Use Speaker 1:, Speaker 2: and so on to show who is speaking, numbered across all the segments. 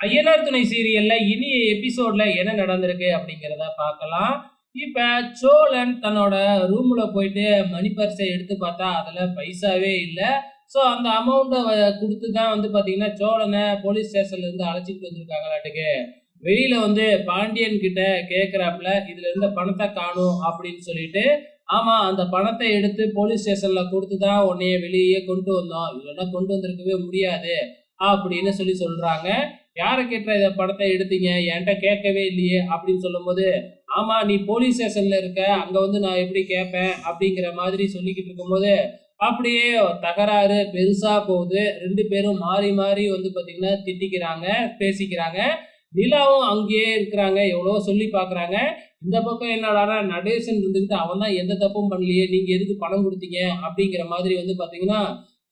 Speaker 1: ஐயனார் துணை சீரியல்ல இனிய எபிசோட்ல என்ன நடந்திருக்கு அப்படிங்கிறத பார்க்கலாம். இப்ப சோழன் தன்னோட ரூம்ல போயிட்டு மணி பர்ஸை எடுத்து பார்த்தா, அதுல பைசாவே இல்லை ஸோ அந்த அமௌண்ட்டை கொடுத்து தான் வந்து பார்த்தீங்கன்னா, சோழனை போலீஸ் ஸ்டேஷன்ல இருந்து அழைச்சிட்டு வந்திருக்காங்களாட்டுக்கு. வெளியில வந்து பாண்டியன் கிட்ட கேட்கிறாப்ல, "இதுல இருந்த பணத்தை காணும் அப்படின்னு சொல்லிட்டு. "ஆமா, அந்த பணத்தை எடுத்து போலீஸ் ஸ்டேஷன்ல கொடுத்து தான் உன்னைய வெளியே கொண்டு வந்தோம். இல்லைன்னா கொண்டு வந்திருக்கவே முடியாது" அப்படின்னு சொல்லி சொல்றாங்க. யாரை கேட்ற இதை படத்தை எடுத்தீங்க? என்கிட்ட கேட்கவே இல்லையே" அப்படின்னு சொல்லும்போது, "ஆமா, நீ போலீஸ் ஸ்டேஷன்ல இருக்க. அங்க வந்து நான் எப்படி கேட்பேன்?" அப்படிங்கிற மாதிரி சொல்லிக்கிட்டு இருக்கும்போது, அப்படியே தகராறு பெருசா போகுது. ரெண்டு பேரும் மாறி மாறி வந்து பாத்தீங்கன்னா திட்டிக்கிறாங்க, பேசிக்கிறாங்க. நிலாவும் அங்கேயே இருக்கிறாங்க. எவ்வளவோ சொல்லி பார்க்குறாங்க. இந்த பக்கம் என்னடா நடேசன் இருந்துகிட்டு, "அவன் தான் எந்த தப்பும் பண்ணலையே. நீங்க எதுக்கு பணம் கொடுத்தீங்க அப்படிங்கிற மாதிரி வந்து பாத்தீங்கன்னா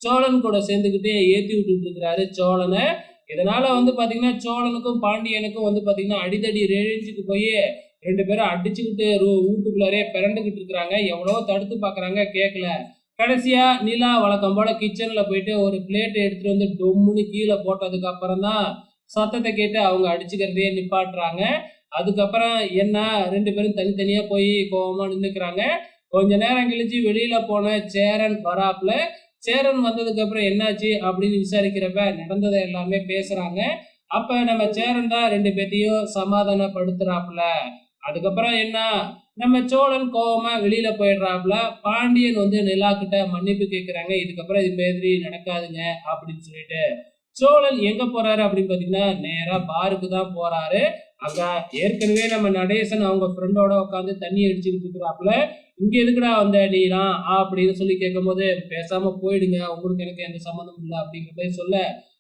Speaker 1: சோழன் கூட சேர்ந்துக்கிட்டே ஏத்தி விட்டுட்டு இருக்கிறாரு சோழனை இதனால வந்து பாத்தீங்கன்னா சோழனுக்கும் பாண்டியனுக்கும் வந்து பார்த்தீங்கன்னா, அடிதடி ரேஞ்சுக்கு போயி 2 பேரும் அடிச்சுக்கிட்டு ரூ வூட்டுக்குள்ளாரயே பெரண்டுகிட்டு இருக்கிறாங்க. எவ்வளவோ தடுத்து பார்க்குறாங்க, கேட்கல. கடைசியா நிலா வழக்கம் போல கிச்சன்ல போயிட்டு ஒரு பிளேட்ட எடுத்துட்டு வந்து டொம்முன்னு கீழே போட்டதுக்கு அப்புறம் தான், சத்தத்தை கேட்டு அவங்க அடிச்சுக்கிறதையே நிப்பாட்டுறாங்க. அதுக்கப்புறம் என்ன ரெண்டு பேரும் தனித்தனியா போய் கோவமா நின்றுக்கிறாங்க கொஞ்ச நேரம் கழிச்சு வெளியில போன சேரன் வராப்ல. சேரன் வந்ததுக்கு அப்புறம் என்னாச்சு அப்படின்னு விசாரிக்கிறப்ப, நடந்ததை எல்லாமே பேசுறாங்க. அப்ப நம்ம சேரன் தான் ரெண்டு பேத்தையும் சமாதானப்படுத்துறாப்புல அதுக்கப்புறம் என்ன, நம்ம சோழன் கோவமா வெளியில போயிடுறாப்புல பாண்டியன் வந்து நிலா கிட்ட மன்னிப்பு கேட்குறாங்க. "இதுக்கப்புறம் இது மாதிரி நடக்காதுங்க" அப்படின்னு சொல்லிட்டு. சோழன் எங்க போறாரு அப்படின்னு பார்த்தீங்கன்னா, நேரா பாருக்கு தான் போறாரு. அங்க ஏற்கனவே நம்ம நடேசன் அவங்க ஃப்ரெண்டோட உட்காந்து தண்ணி அடிச்சுக்கிட்டு இருக்கிறாப்புல "இங்க எதுக்குடா வந்த நீலாம்?" அப்படின்னு சொல்லி கேட்கும்போது, "பேசாம போயிடுங்க. உங்களுக்கு எனக்கு எந்த சம்மந்தமும் இல்லை அப்படிங்கிற மாதிரி சொல்ல,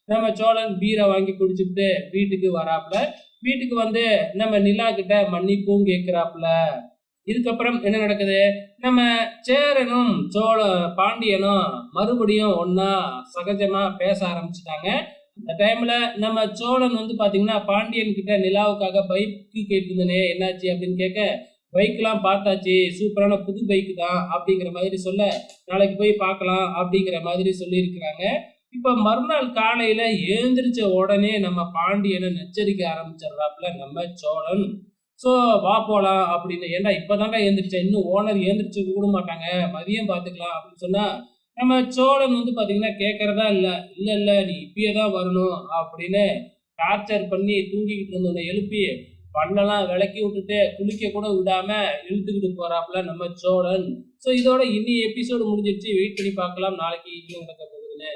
Speaker 1: நம்ம சோழன் பீரை வாங்கி குடிச்சுட்டு வீட்டுக்கு வராப்புல வீட்டுக்கு வந்து நம்ம நிலா கிட்ட மன்னிப்பும் கேட்கிறாப்புல இதுக்கப்புறம் என்ன நடக்குது, நம்ம சேரனும், சோழ பாண்டியனும் மறுபடியும் ஒன்னா சகஜமா பேச ஆரம்பிச்சிட்டாங்க அந்த டைம்ல நம்ம சோழன் வந்து பார்த்தீங்கன்னா, பாண்டியன் கிட்ட நிலாவுக்காக பைக்கு கேட்டிருந்தனே என்னாச்சு அப்படின்னு கேட்க, "பைக்லாம் பார்த்தாச்சு. சூப்பரான புது பைக் தான்" அப்படிங்கிற மாதிரி சொல்ல, "நாளைக்கு போய் பார்க்கலாம்" அப்படிங்கிற மாதிரி சொல்லியிருக்கிறாங்க. இப்ப மறுநாள் காலையில எழுந்திரிச்ச உடனே நம்ம பாண்டியனை நச்சரிக்க ஆரம்பிச்சிடுறாப்புல நம்ம சோழன். "ஸோ வா போலாம்" அப்படின்னு. "ஏன்டா இப்ப எழுந்திரிச்சேன் இன்னும் ஓனர் எழுந்திரிச்சு கூட மாட்டாங்க. மதியம் பார்த்துக்கலாம்" அப்படின்னு சொன்னா, நம்ம சோழன் வந்து பார்த்தீங்கன்னா கேட்கறதா இல்லை இல்லை இல்லை நீ இப்பயே தான் வரணும்" அப்படின்னு டார்ச்சர் பண்ணி தூங்கிக்கிட்டு இருந்தவன எழுப்பி, பண்ணலாம் விளக்கி விட்டுட்டு, குளிக்க கூட விடாம இழுத்துக்கிட்டு போறாப்புல நம்ம சோழன். ஸோ இதோட இன்னி எபிசோடு முடிஞ்சிருச்சு. வெயிட் பண்ணி பார்க்கலாம். நாளைக்கு இன்னும் நடக்க போகுதுன்னு.